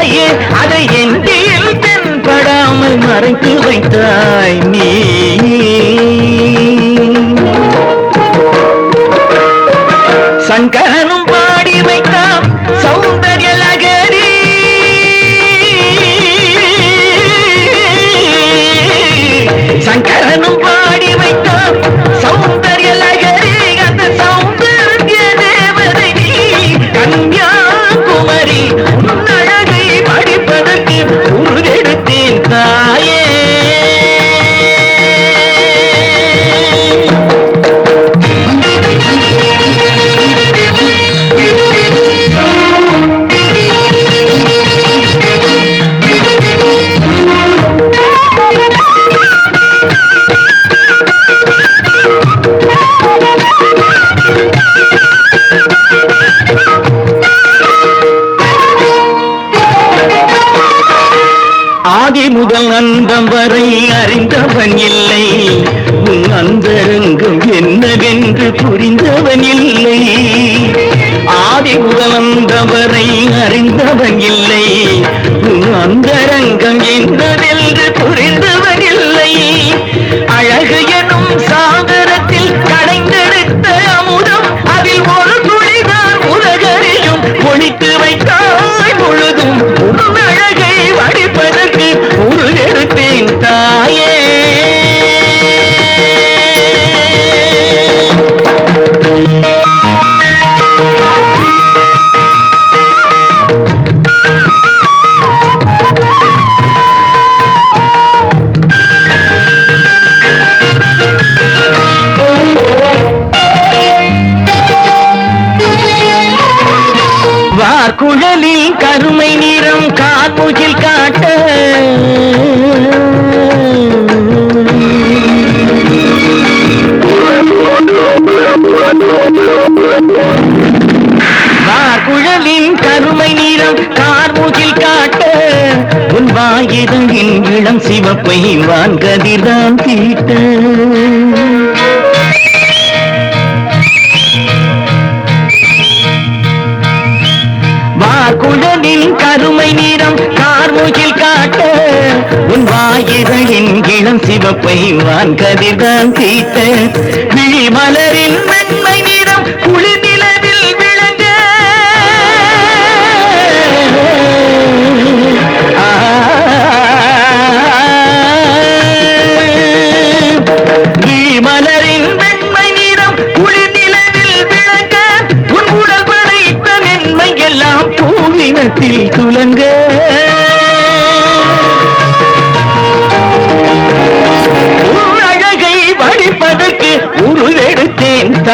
தாயே அதை எந்தியில் தென்படாமல் மறைத்து வைத்தாய் நீ. முதல் அந்தம் வரை அறிந்தவன் இல்லை. உன் அந்தரங்கம் என்னவென்று புரிந்தவன் இல்லை. ஆதி முதல் அந்தம் வரை அறிந்தவன் இல்லை. உன் அந்த குழலில் கருமை நிறம் கார்முகில் காட்ட. வார்குழலின் கருமை நிறம் கார்முகில் காட்ட. உன் வாயிரங்கின் இளம் சிவப்பை வான் கதிர்தான் தீட்ட. மூகில் காட்ட உன் வாயிரளின் இளம் சிவப்பை வான் கதிர்தான் தீட்ட. விழி மலரில் மென்மை நிறம் குளிர் நிலவில் விளங்க. விழி மலரின் மென்மை நிறம் குளிர் ఎంత